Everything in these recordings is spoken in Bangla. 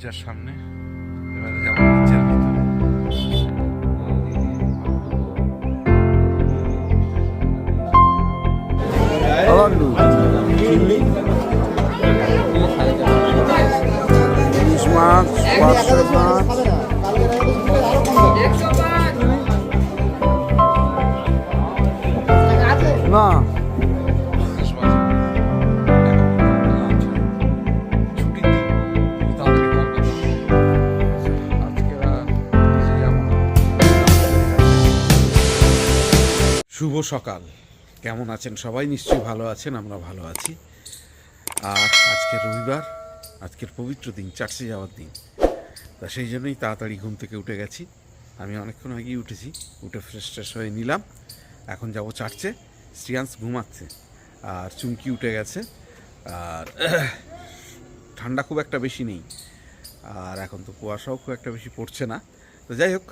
গির্জার সামনে এবারে যাব গির্জার ভিতরে। ইলিশ মাছ পাঁচশো শুভ সকাল। কেমন আছেন সবাই? নিশ্চয়ই ভালো আছেন, আমরা ভালো আছি। আর আজকে রবিবার, আজকের পবিত্র দিন চার্চে যাওয়ার দিন। তা সেই জন্যই তাড়াতাড়ি ঘুম থেকে উঠে গেছি। আমি অনেকক্ষণ আগেই উঠেছি, উঠে ফ্রেশ ট্রেশ হয়ে নিলাম। এখন যাব চার্চে শ্রিয়াংশ ঘুমাচ্ছে। আর চুমকি উঠে গেছে। আর ঠান্ডা খুব একটা বেশি নেই। আর এখন তো কুয়াশাও খুব একটা বেশি পড়ছে না। তো যাই হোক,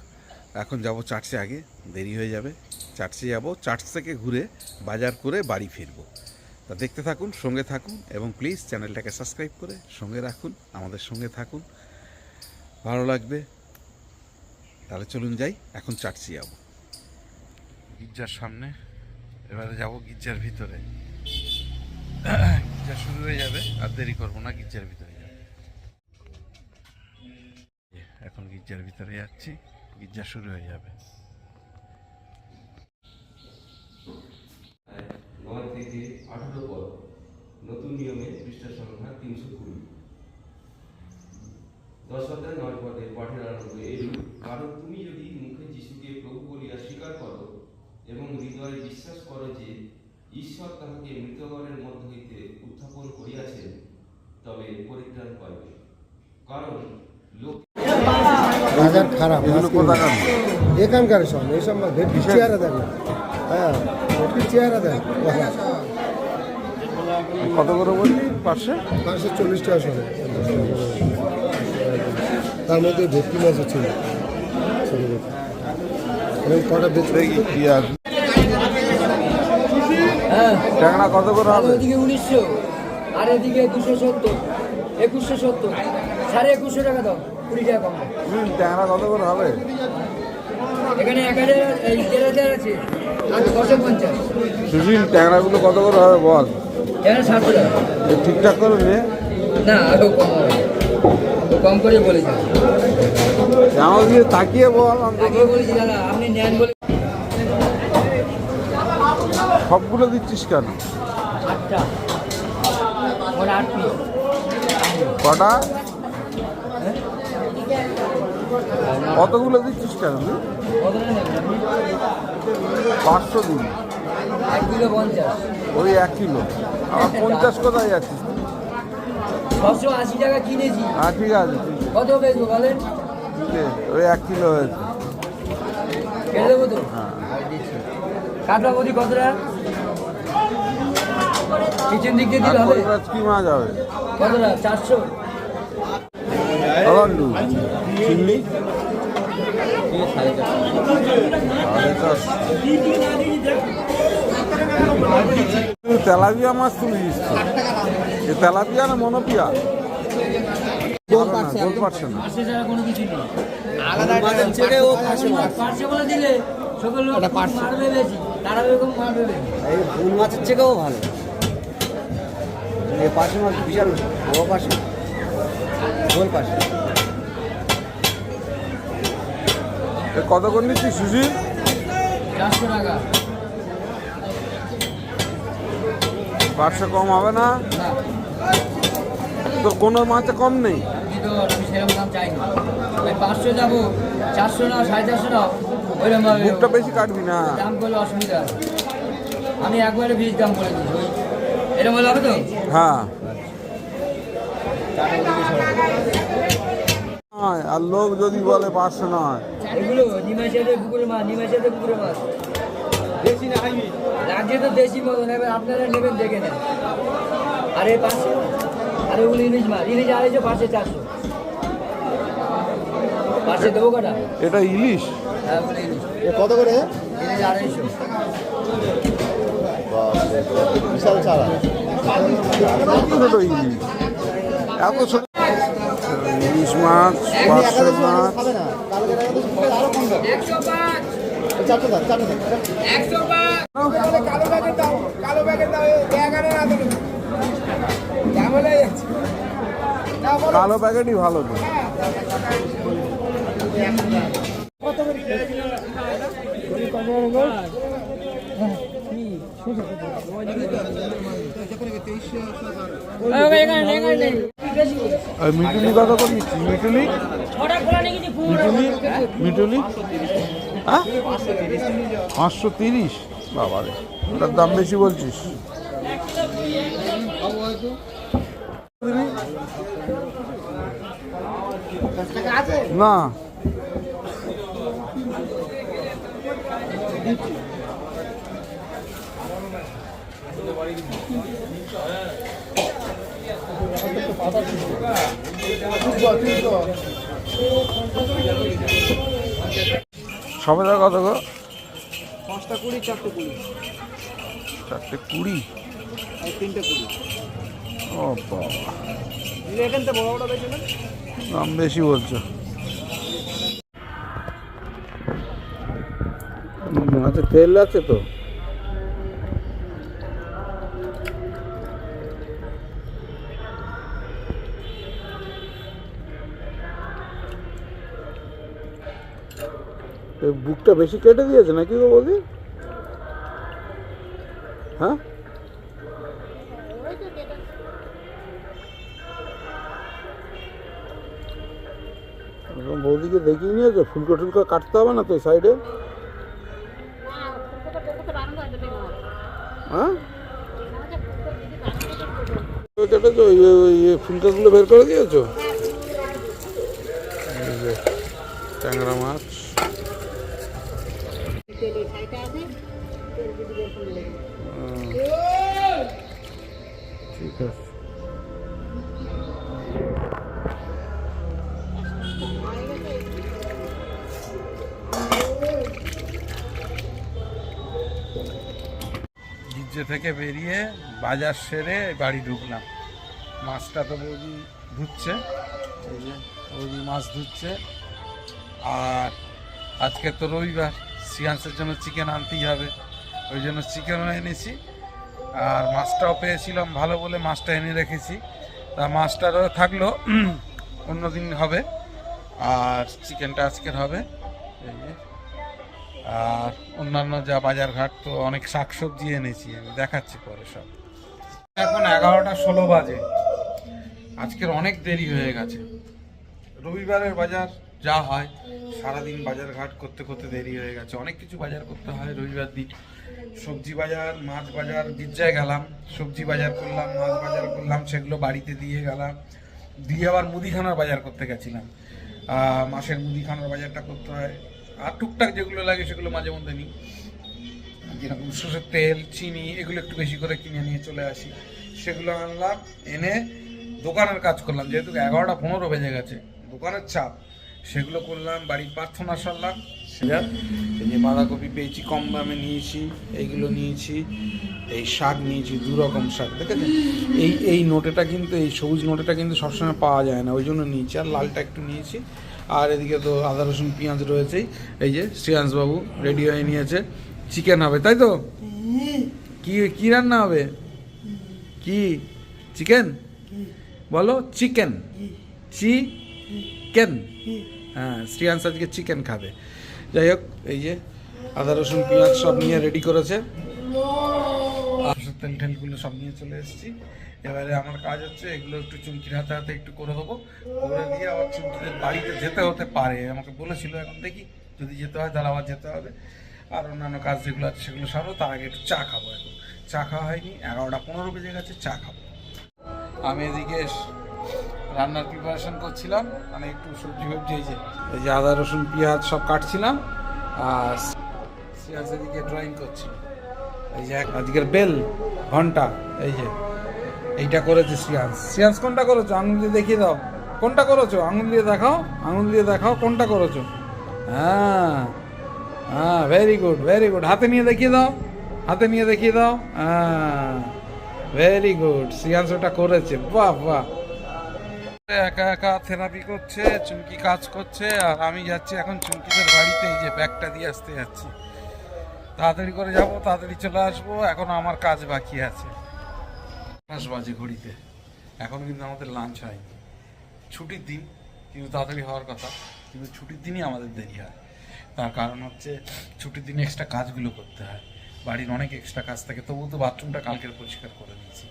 এখন যাব চার্চে আগে, দেরি হয়ে যাবে। চার্চে যাব, চার্চ থেকে ঘুরে বাজার করে বাড়ি ফিরবো। তা দেখতে থাকুন, সঙ্গে থাকুন এবং প্লিজ চ্যানেলটাকে সাবস্ক্রাইব করে সঙ্গে রাখুন, আমাদের সঙ্গে থাকুন। ভালো লাগবে? তাহলে চলুন যাই, এখন চার্চে যাব। গির্জার সামনে, এবারে যাব গির্জার ভিতরে। গির্জা শুরু হয়ে যাবে, আর দেরি করব না, গির্জার ভিতরে যাব। এখন গির্জার ভিতরে যাচ্ছি, গির্জা শুরু হয়ে যাবে। নয় থেকে আঠারো পদ। নতুন নিয়মে পৃষ্ঠা সংখ্যা তিনশো কুড়ি। দশ অধ্যায় নয় পদে পাঠের আরম্ভ এরূপ কারণ তুমি যদি মুখে যিশুকে প্রভু বলিয়া স্বীকার করো এবং হৃদয়ে বিশ্বাস করো যে ঈশ্বর তাহাকে মৃতগণের মধ্য হইতে উত্থাপন করিয়াছেন তবে পরিত্রাণ পাইবে। কারণ লোক বাজার খারাপ। এখানকার সব না ভেটকির চেহারা দেখ। না হ্যাঁ ভেটকির চেহারা দেখ কত করে বললি? পাশে পাঁচশো চল্লিশ টাকা শোনে তার মধ্যে ভেটকি মাছও ছিল কটা দেখি কি আর? ট্যাংরা কত করে হবে? ওইদিকে উনিশশো আর এদিকে দুশো সত্তর একুশশো সত্তর সাড়ে একুশশো টাকা দাও কুড়ি টাকা কম। দাও। হুম, ট্যাংরা কত করে হবে? এখানে এক হাজার এই দেড় হাজার আছে। সুশীল ট্যাংরাগুলো কত করে হবে বল? ঠিকঠাক করে নে না কম হবে। তো কম করে বলেছি আমার দিয়ে তাকিয়ে বল সবগুলো দিচ্ছিস কেন? কটা? কতগুলো দিচ্ছিস কেন তুই? পাঁচশো দিন। এক কিলো পঞ্চাশ। ওই এক কিলো। আমার পঞ্চাশ কোথায় যাচ্ছিস? ছশো আশি টাকা কিনেছি। হ্যাঁ ঠিক আছে। কত বেচবো বলেন? ওই এক কিলো হয়েছে। কেটে দেবো তো হ্যাঁ কতটা? পিছন দিক দিয়ে দিলে হবে। মাছ কি মাছ হবে? কতটা? চারশো? চিংড়ি? তেলাপিয়া মাছ তুলিস তো এ তেলাপিয়া না মনোপিয়া? গোল পারছে না। মাছের থেকেও ভালো। এই পাশে মাছ বিশাল বড় পাশে গোল পাশে এ কত করে চারশো টাকা। পাঁচশো কম হবে না? তো কোনো মাছে কম নেই? বেশি কাটবি না। দাম করলে অসুবিধা। আমি একবারে বীজ দাম দিচ্ছি এরকম হবে তো? হ্যাঁ। আর লোক যদি বলে পাঁচশো নয়। এগুলো নিমাইশাতে পুকুরে মাছ নিমাইশাতে পুকুরে মাছ। দেশি না রাজ্যে তো দেশি মতন এবার আপনারা নেবেন দেখে নেন। আরে পাঁচশো আরে ওগুলো ইলিশ মাছ। ইলিশ আড়াইশো পাঁচশো চারশো। পাঁচশো দেবো কটা? এটা ইলিশ? হ্যাঁ ইলিশ। কত করে? ইলিশ আড়াইশো। বিশাল ছাড়া ছোট ইলিশ। এত ছোট ইলিশ মাছ পার্শে মাছ কালো প্যাকেটই ভালো তো। আর মিটুলি কত করে নিচ্ছিস মিটুলি মিটুলি মিটুলি হ্যাঁ? পাঁচশো তিরিশ? বাবা রে, ওটার দাম বেশি বলছিস। না। সবেদা কত গো? পাঁচটা কুড়ি চারটে কুড়ি। চারটে কুড়ি? আর তিনটে কুড়ি। ও বাবা। এখান থেকে বড় বড় না দাম বেশি বলছো। আচ্ছা তেল আছে তো? বুকটা বেশি কেটে দিয়েছে নাকি গো বৌদি? হ্যাঁ? বৌদিকে দেখিয়ে নিয়েছো? ফুলকো টুলকো কাটতে হবে না তো সাইডে? হ্যাঁ? কেটেছো? ওই ওই ফুলকাগুলো বের করে দিয়েছ এই যে ট্যাংরা মাছ। ঠিক আছে। গির্জে থেকে বেরিয়ে বাজার সেরে বাড়ি ঢুকলাম। মাছটা তো বৌদি ধুচ্ছে। এই যে বৌদি মাছ ধুচ্ছে। আর আজকে তো রবিবার, সিয়ান্সের জন্য চিকেন আনতেই হবে। ওই জন্য চিকেনও এনেছি। আর মাছটাও পেয়েছিলাম ভালো বলে মাছটা এনে রেখেছি। তা মাছটারও থাকল অন্য দিন হবে। আর চিকেনটা আজকের হবে। আর অন্যান্য যা বাজার ঘাট তো অনেক শাকসবজি এনেছি। আমি দেখাচ্ছি পরে সব। এখন এগারোটা ষোলো বাজে। আজকের অনেক দেরি হয়ে গেছে। রবিবারের বাজার যা হয়, সারাদিন বাজার ঘাট করতে করতে দেরি হয়ে গেছে। অনেক কিছু বাজার করতে হয় রবিবার দিন। সবজি বাজার, মাছ বাজার গির্জায় গেলাম, সবজি বাজার করলাম, মাছ বাজার করলাম, সেগুলো বাড়িতে দিয়ে গেলাম। দিয়ে আবার মুদিখানার বাজার করতে গেছিলাম। মাসের মুদিখানার বাজারটা করতে হয়। আর টুকটাক যেগুলো লাগে সেগুলো মাঝে মধ্যে নিই। যেরকম সর্ষের তেল, চিনি, এগুলো একটু বেশি করে কিনে নিয়ে চলে আসি। সেগুলো আনলাম, এনে দোকানের কাজ করলাম। যেহেতু এগারোটা পনেরো বেজে গেছে, দোকানের চাপ। সেগুলো করলাম বাড়ির প্রার্থনা সারলাম সেটা এই যে বাঁধাকপি পেয়েছি কম দামে নিয়েছি এইগুলো নিয়েছি এই শাক নিয়েছি দু রকম শাক দেখেছেন? এই এই নোটেটা কিন্তু এই সবুজ নোটেটা কিন্তু সবসময় পাওয়া যায় না ওই জন্য নিয়েছি আর লালটা একটু নিয়েছি। আর এদিকে তো আদা রসুন পেঁয়াজ রয়েছেই এই যে শ্রেয়াংশবাবু রেডি হয়ে নিয়েছে চিকেন হবে তাই তো? কি কি রান্না হবে? কি? চিকেন বলো চিকেন চিকেন হ্যাঁ শ্রিয়াংশ আজকে চিকেন খাবে। যাই হোক, এই যে আদা, রসুন, পেঁয়াজ সব নিয়ে রেডি করেছে। তেল টেলগুলো সব নিয়ে চলে এসেছি। এবারে আমার কাজ হচ্ছে এগুলো একটু চুমকির হাতে হাতে একটু করে দেবো। করে দিয়ে আবার চুমকিদের বাড়িতে যেতে হতে পারে, আমাকে বলেছিল এখন দেখি, যদি যেতে হয় তাহলে আবার যেতে হবে। আর অন্যান্য কাজ যেগুলো আছে সেগুলো সারো তার আগে একটু চা খাব এখন। চা খাওয়া হয়নি, এগারোটা পনেরো বেজে গেছে, চা খাব। আমি এদিকে রান্নার প্রিপারেশন করছিলাম মানে একটু সবজি ফবজি এই যে এই যে আদা, রসুন, পেঁয়াজ সব কাটছিলাম, আর সিয়াজ এদিকে ড্রয়িং করছি এই যে এক- আজকের বেল, ঘণ্টা, এই যে, এইটা করেছে সিয়ান্স সিয়ান্স কোনটা করেছ? আঙুল দিয়ে দেখিয়ে দাও। কোনটা করেছ? আঙুল দিয়ে দেখাও, আঙুল দিয়ে দেখাও কোনটা করেছ? হ্যাঁ হ্যাঁ ভেরি গুড ভেরি গুড হাতে নিয়ে দেখিয়ে দাও, হাতে নিয়ে দেখিয়ে দাও। হ্যাঁ ভেরি গুড সিয়ান্স ওটা করেছে, বাহ বাহ। একা একা থেরাপি করছে, চুমকি কাজ করছে, আর আমি যাচ্ছি এখন চুমকিদের বাড়িতে, এই যে ব্যাগটা দিয়ে আসতে যাচ্ছি। তাড়াতাড়ি করে যাব, তাড়াতাড়ি চলে আসব, এখন আমার কাজ বাকি আছে। পাঁচ বাজে ঘড়িতে। এখন কিন্তু আমাদের লাঞ্চ হয়নি। ছুটির দিন, কিন্তু তাড়াতাড়ি হওয়ার কথা, কিন্তু ছুটির দিনই আমাদের দেরি হয়। তার কারণ হচ্ছে, ছুটির দিনে এক্সট্রা কাজগুলো করতে হয়। বাড়ির অনেক এক্সট্রা কাজ থাকে, তবুও তো বাথরুমটা কালকের পরিষ্কার করে নিয়েছি।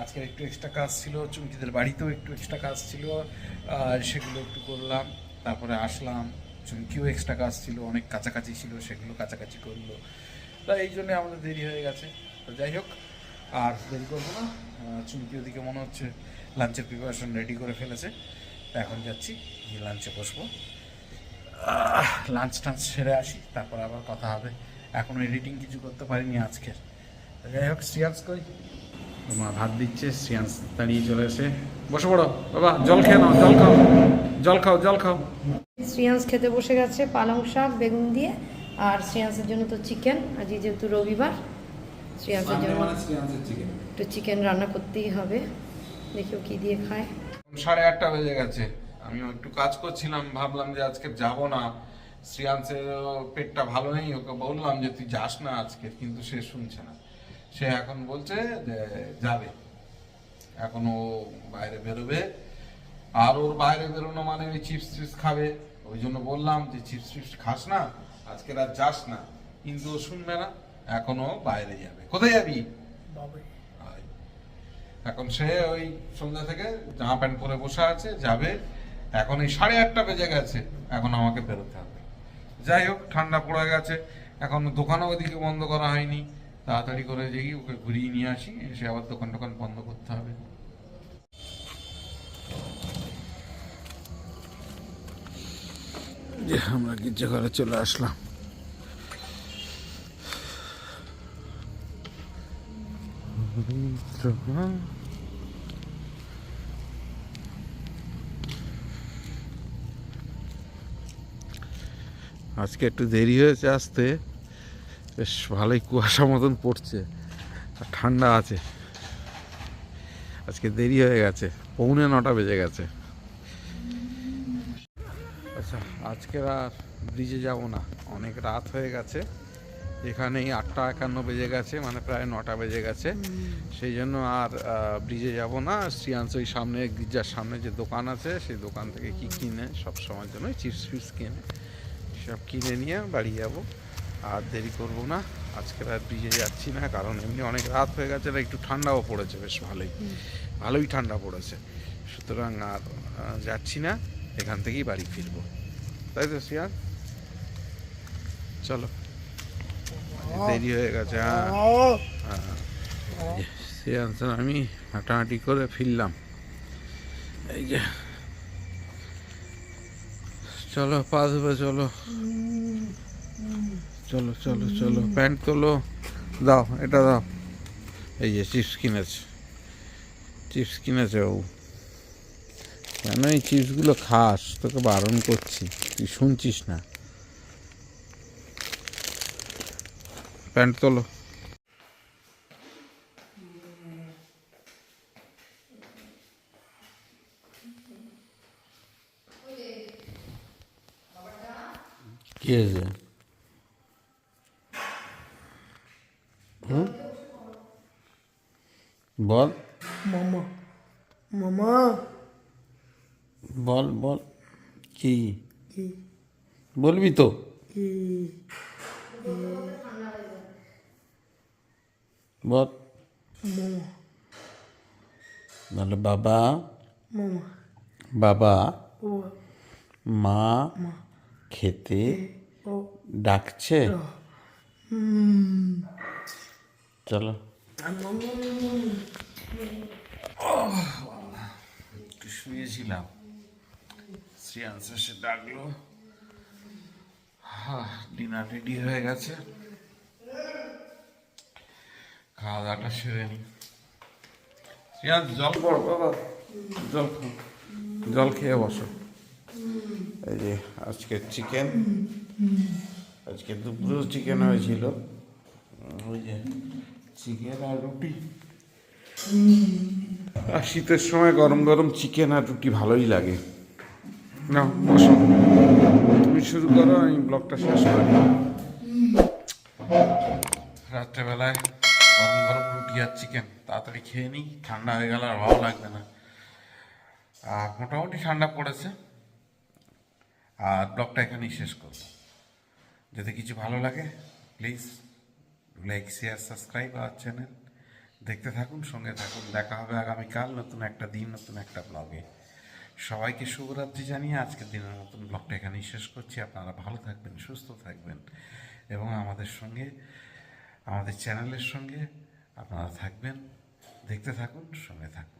আজকের একটু এক্সট্রা কাজ ছিল, চুমকিদের বাড়িতেও একটু এক্সট্রা কাজ ছিল, আর সেগুলো একটু করলাম, তারপরে আসলাম, চুমকিও এক্সট্রা কাজ ছিল, অনেক কাছাকাছি ছিল, সেগুলো কাছাকাছি করল। তা এই জন্যে আমাদের দেরি হয়ে গেছে। তো যাই হোক, আর দেরি করব না চুমকি ওদিকে মনে হচ্ছে লাঞ্চের প্রিপারেশন রেডি করে ফেলেছে। এখন যাচ্ছি, গিয়ে লাঞ্চে বসবো। লাঞ্চ টাঞ্চ সেরে আসি, তারপর আবার কথা হবে। এখন এডিটিং কিছু করতে পারিনি আজকের। যাই হোক শ্রিয়াংস কই মা ভাত দিচ্ছে শ্রিয়াংস দাঁড়িয়ে চলে এসে। বসে পড়ো বাবা জল খেয়ে নাও জল খাও জল খাও জল খাও। শ্রিয়াংস খেতে বসে গেছে পালং শাক বেগুন দিয়ে আর শ্রিয়াংসের জন্য তো চিকেন আজ যেহেতু রবিবার শ্রিয়াংসের জন্য একটু চিকেন রান্না করতেই হবে দেখি ও কি দিয়ে খায়। সাড়ে আটটা বেজে গেছে আমিও একটু কাজ করছিলাম ভাবলাম যে আজকে যাব না। শ্রিয়াংসের পেটটা ভালো নেই ওকে বললাম যে তুই যাস না আজকে কিন্তু সে শুনছে না। সে এখন বলছে যে যাবে। এখন ও বাইরে বেরোবে। আর ওর বাইরে বেরোনো মানে ওই চিপস টিপস খাবে। ওই জন্য বললাম যে চিপস টিপস খাস না আজকে রাত যাস না। কিন্তু ও শুনবে না এখনও বাইরে যাবে। কোথায় যাবি। এখন সে ওই সন্ধ্যা থেকে জামা প্যান্ট পরে বসে আছে যাবে। এখন এই সাড়ে আটটা বেজে গেছে এখন আমাকে বেরোতে হবে। যাই হোক ঠান্ডা পড়ে গেছে। এখন দোকানও ওইদিকে বন্ধ করা হয়নি। তাড়াতাড়ি করে যেই ওকে ঘুরিয়ে নিয়ে আসি, এসে আবার দোকান টোকান বন্ধ করতে হবে। যে আমরা গির্জা ঘরে চলে আসলাম। আজকে একটু দেরি হয়েছে আসতে। বেশ ভালোই কুয়াশা মতন পড়ছে, আর ঠান্ডা আছে। আজকে দেরি হয়ে গেছে, পৌনে নটা বেজে গেছে। আচ্ছা আজকের আর ব্রিজে যাব না, অনেক রাত হয়ে গেছে, এখানেই আটটা একান্ন বেজে গেছে মানে প্রায় নটা বেজে গেছে। সেই জন্য আর ব্রিজে যাব না, শ্রিয়াংশ ওই সামনে, গির্জার সামনে যে দোকান আছে, সেই দোকান থেকে কি কিনে, সব সময়ের জন্য চিপস ফিপস কিনে, সব কিনে নিয়ে বাড়ি যাব। আর দেরি করব না। আজকের আর ব্রিজে যাচ্ছি না কারণ এমনি অনেক রাত হয়ে গেছে আর একটু ঠান্ডাও পড়েছে বেশ ভালোই। ভালোই ঠান্ডা পড়েছে। সুতরাং আর যাচ্ছি না এখান থেকেই বাড়ি ফিরবো। তাই তো শিয়ার চলো। দেরি হয়ে গেছে হ্যাঁ হ্যাঁ শিয়ার আমি হাঁটাহাঁটি করে ফিরলাম। এই যে। চলো পা ধুবে চলো। চলো চলো চলো। প্যান্ট তোলো। দাও, এটা দাও। এই যে চিপস কিনেছে। চিপস কিনেছে ও। কেন এই চিপসগুলো খাস? তোকে বারণ করছি। তুই শুনছিস না। প্যান্ট তোলো। কি হয়েছে হুম বল মামা মামা বল বল কি কি বলবি তো? বল। বাবা বাবা মা খেতে ডাকছে? চলো। শুয়েছিলাম। শ্রিয়াংশ এসে ডাকলো। ডিনার রেডি হয়ে গেছে। খাওয়া দাওয়াটা সেরে নি। জল পড় বাবা। জল জল খেয়ে বসো। এই যে আজকে চিকেন আজকে দুপুরেও চিকেন হয়েছিল। ওই যে চিকেন আর রুটি। আর শীতের সময় গরম গরম চিকেন আর রুটি ভালোই লাগে। না বসো। তুমি শুরু করো, আমি ব্লগটা শেষ করি। রাত্রেবেলায় গরম গরম রুটি আর চিকেন তাড়াতাড়ি খেয়ে নিই, ঠান্ডা হয়ে গেলে আর ভালো লাগবে না। আর মোটামুটি ঠান্ডা পড়েছে। আর ব্লগটা এখানেই শেষ করব। যদি কিছু ভালো লাগে প্লিজ লাইক শেয়ার সাবস্ক্রাইব আমার চ্যানেল দেখতে থাকুন, সঙ্গে থাকুন। দেখা হবে আগামীকাল নতুন একটা দিন, নতুন একটা ব্লগে সবাইকে শুভরাত্রি জানিয়ে আজকের দিনের মতন ব্লগটা এখানেই শেষ করছি। আপনারা ভালো থাকবেন, সুস্থ থাকবেন এবং আমাদের সঙ্গে, আমাদের চ্যানেলের সঙ্গে আপনারা থাকবেন। দেখতে থাকুন, সঙ্গে থাকুন।